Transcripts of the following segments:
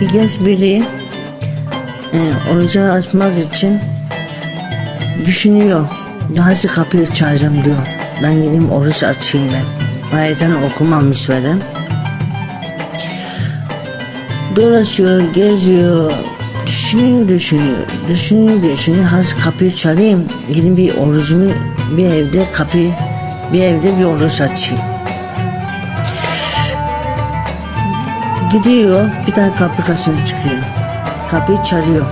Bir genç biri e, orucu açmak için düşünüyor. Nasıl kapıyı çalacağım diyor. Ben gideyim oruç açayım ben. Bazen okumamış veren. Dolaşıyor, geziyor, düşünüyor, düşünüyor, düşünüyor, düşünüyor. Hadi kapıyı çalayım, gidin bir orucumu bir evde kapıyı, bir evde bir oruç açayım. Gidiyor, bir tane kapı karşısına çıkıyor. Kapıyı çalıyor.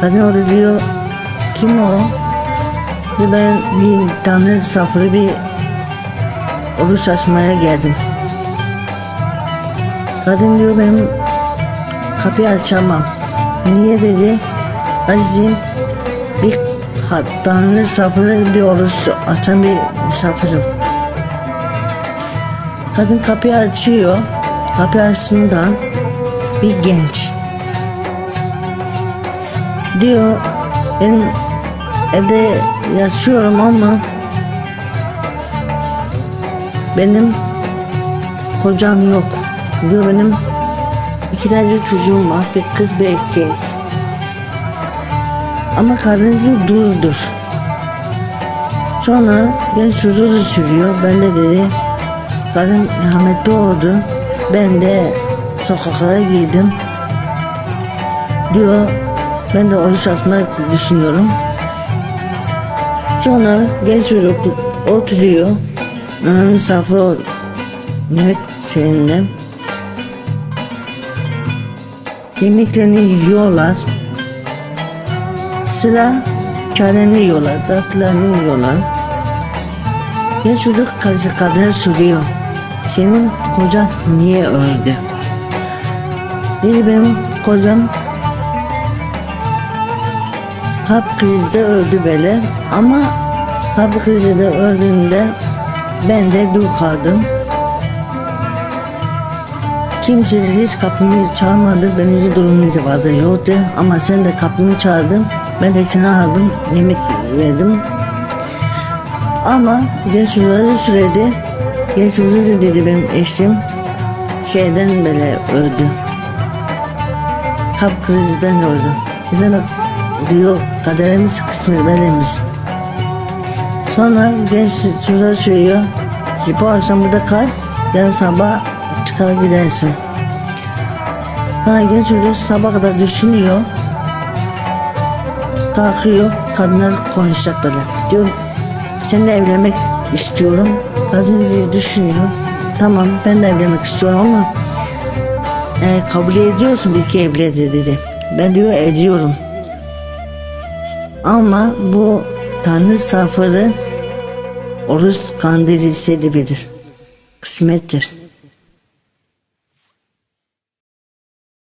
Kadın orada diyor, kim o? Diyor, ben bir tanrı safırı bir oruç açmaya geldim. Kadın diyor benim kapıyı açamam. Niye dedi? Azizim bir tanrı safırı bir oruç açan bir misafirim. Kadın kapıyı açıyor. Kapıyı açtığında bir genç. Diyor benim evde yaşıyorum ama benim kocam yok. Diyor benim iki tane çocuğum var. Bir kız bir erkek. Ama kadın diyor dur dur. Sonra genç çocuğu da söylüyor. Ben de dedi kadın rahmetli oldu. Ben de sokaklara giydim. Diyor ben de oruç açmak düşünüyorum. Sonra genç çocuk oturuyor. Aa, Misafir ol. Yemek seninle. Yemeklerini yiyorlar. Sıra kareni yiyorlar, tatlılarını yiyorlar. Genç çocuk kadına soruyor. Senin kocan niye öldü? Dedi benim kocam kalp krizde öldü böyle ama kalp krizde öldüğünde ben de dul kaldım. Kimse hiç kapımı çalmadı. Benim durumum da fazla yoktu. Ama sen de kapımı çaldın. Ben de seni aradım. Yemek verdim. Ama geç uzadı sürede geç uzadı dedi benim eşim şeyden böyle öldü. Kalp krizinden öldü. Bir de diyor kaderimiz kısmet belirmiş. Sonra genç çocuğa söylüyor ki bu akşam burada kal yarın sabah çıkar gidersin. Sonra genç çocuk sabah kadar düşünüyor. Kalkıyor kadınlar konuşacak böyle. Diyor seninle evlenmek istiyorum. Kadın diyor, düşünüyor. Tamam ben de evlenmek istiyorum ama e, kabul ediyorsun bir iki evli dedi. Ben diyor ediyorum. Ama bu Tanrı safları oruç kandili sebebidir. Kısmettir.